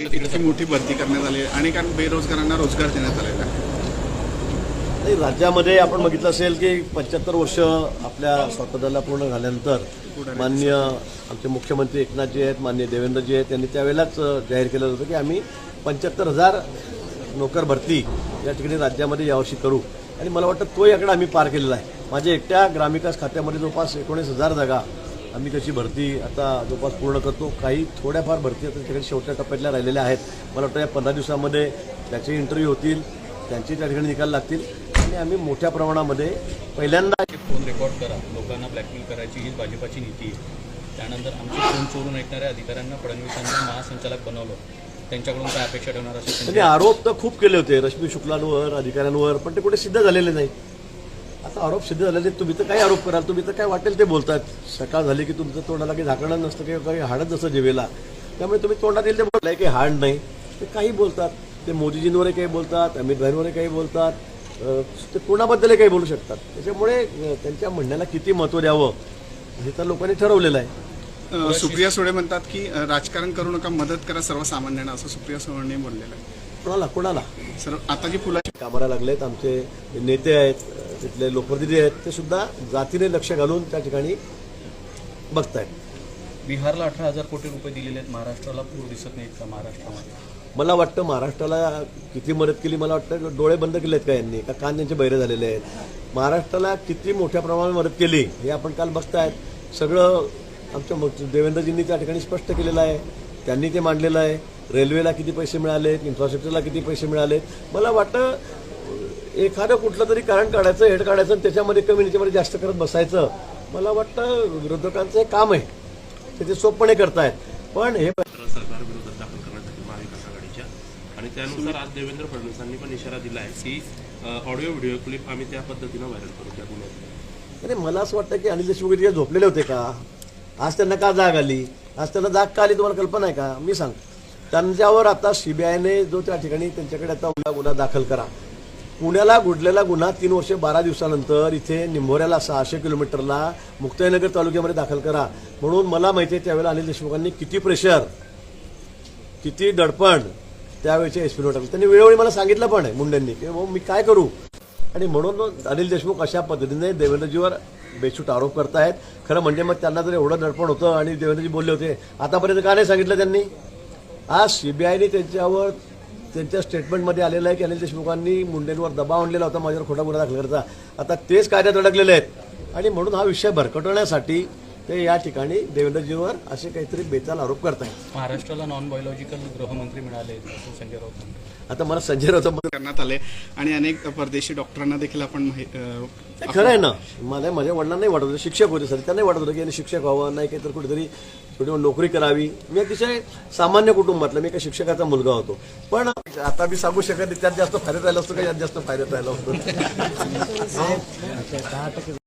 आली इतकी मोठी भरती करण्यात आली आहे. अनेक बेरोजगारांना रोजगार देण्यात आलेला आहे राज्यामध्ये आपण बघितलं असेल की पंच्याहत्तर वर्ष आपल्या स्वातंत्र्याला पूर्ण झाल्यानंतर मान्य आमचे मुख्यमंत्री एकनाथजी आहेत मान्य देवेंद्रजी आहेत यांनी त्यावेळेलाच जाहीर केलं होतं की आम्ही पंच्याहत्तर हजार नोकर भरती या ठिकाणी राज्यामध्ये यावर्षी करू आणि मला वाटतं तो याकडे आम्ही पार केलेला आहे माझ्या एकट्या ग्रामविकास खात्यामध्ये जवळपास एकोणीस हजार जागा आम्ही कशी भरती आता जवळपास पूर्ण करतो. काही थोड्याफार भरती आता तिकडे शेवटच्या टप्प्यातल्या राहिलेल्या आहेत. मला वाटतं या पंधरा दिवसामध्ये त्याचे इंटरव्ह्यू होतील त्यांचे त्या ठिकाणी निकाल लागतील. आणि आम्ही मोठ्या प्रमाणामध्ये पहिल्यांदा फोन रेकॉर्ड करा. लोकांना ब्लॅकमेल करायची हीच भाजपाची नीती आहे. त्यानंतर आमचे फोन चोरून ऐकणाऱ्या अधिकाऱ्यांना फडणवीसांना महासंचालक बनवलं. त्यांच्याकडून काय अपेक्षा ठेवणार असेल त्यांनी त्यांच्या- आरोप तर खूप केले होते रश्मी शुक्लांवर अधिकाऱ्यांवर पण ते कुठे सिद्ध झालेले नाही आता आरोप सिद्ध झालेले तुम्ही तर काय आरोप कराल तुम्ही तर काय वाटेल ते बोलतात. सकाळ झाली की तुमचं तोंडाला काही झाकणं नसतं किंवा काही हाडत जसं जेवेला. त्यामुळे तुम्ही तोंडात येईल ते बोलताय काही हाड नाही. ते काही बोलतात. ते मोदीजींवरही काही बोलतात अमित भाईंवरही काही बोलतात. ते कोणाबद्दलही काही बोलू शकतात. त्याच्यामुळे त्यांच्या म्हणण्याला किती महत्त्व द्यावं हे तर लोकांनी ठरवलेलं आहे. सुप्रिया सुळे म्हणतात की राजकारण करू नका मदत करा सर्वसामान्यांना असं सुप्रिया सुळेंनी बोललेलं आहे. कोणाला? कोणाला? सर्व आता जी फुलाची कामाला लागलेत? आमचे नेते आहेत. तिथले लोकप्रतिनिधी आहेत ते सुद्धा जातीने लक्ष घालून त्या ठिकाणी बघतायत. बिहारला अठरा हजार कोटी रुपये दिलेले आहेत महाराष्ट्राला पूर दिसत नाहीत का महाराष्ट्रामध्ये? मला वाटतं महाराष्ट्राला किती मदत केली मला वाटतं डोळे बंद केले आहेत का यांनी का कान त्यांचे बहिरे झालेले आहेत. महाराष्ट्राला किती मोठ्या प्रमाणात मदत केली हे आपण काल बघतायत. सगळं आमच्या देवेंद्रजींनी त्या ठिकाणी स्पष्ट केलेलं आहे त्यांनी ते मांडलेलं आहे. रेल्वेला किती पैसे मिळालेत इन्फ्रास्ट्रक्चरला किती पैसे मिळालेत. मला वाटतं एखादं कुठलं तरी कारण काढायचं हेड काढायचं आणि त्याच्यामध्ये कमी त्याच्यामध्ये जास्त करत बसायचं. मला वाटतं विरोधकांचं हे काम आहे. ते ते सोपपणे करतायत. पण हे सरकार विरोधात दाखल करण्यासाठी महाविकास आघाडीच्या आणि त्यानुसार आज देवेंद्र फडणवीसांनी पण इशारा दिला आहे की ऑडिओ व्हिडिओ क्लिप आम्ही त्या पद्धतीनं व्हायरल करू त्या गुन्ह्यात. अरे मला असं वाटतं की अनिल देशमुख इतके झोपलेले होते का? आज त्यांना का जाग आली? आज त्यांना जाग का आली तुम्हाला कल्पना आहे का? मी सांग त्यांच्यावर आता सीबीआयने जो त्या ठिकाणी त्यांच्याकडे आता गुन्हा दाखल करा. पुण्याला गुडलेला गुन्हा तीन वर्षे बारा दिवसानंतर. इथे निंभोऱ्याला सहाशे किलोमीटरला मुक्ताईनगर तालुक्यामध्ये दाखल करा. म्हणून मला माहिती आहे त्यावेळेला अनिल देशमुखांनी किती प्रेशर किती दडपण त्यावेळेच्या एस पीवर टाकलं. त्यांनी वेळोवेळी मला सांगितलं पण आहे मुंडेंनी की मी काय करू? आणि म्हणून अनिल देशमुख अशा पद्धतीने देवेंद्रजीवर बेछूट आरोप करतायत. खरं म्हणजे मग त्यांना जर एवढं दडपण होतं आणि देवेंद्रजी बोलले होते आतापर्यंत का नाही सांगितलं त्यांनी? आज सीबीआयने त्यांच्यावर त्यांच्या स्टेटमेंटमध्ये आलेलं आहे की अनिल देशमुखांनी मुंडेंवर दबाव आणलेला होता माझ्यावर खोटा गुन्हा दाखल करायचा. आता तेच कायद्यात अडकलेले आहेत. आणि म्हणून हा विषय भरकटवण्यासाठी ते या ठिकाणी देवेंद्रजीवर असे काहीतरी बेताल आरोप करतायत. महाराष्ट्राला नॉन बायोलॉजिकल गृहमंत्री मिळाले असं संजय राऊत म्हणतात. आता मला संजय राऊत करण्यात आले आणि अनेक परदेशी डॉक्टरांना देखील आपण माहि- अ, नाही, खरं आहे ना. मला माझ्या वडिलांना नाही वाटत होतं शिक्षक होते सर. त्यांना वाटत होतं की यांनी शिक्षक व्हावं नाही काही तर कुठेतरी मोठी नोकरी करावी. मी अतिशय सामान्य कुटुंबातला मी काही शिक्षकाचा मुलगा होतो. पण आता मी सांगू शकत नाही त्यात जास्त फायद्यात राहिलं असतं का यात जास्त फायद्यात राहिलं असतं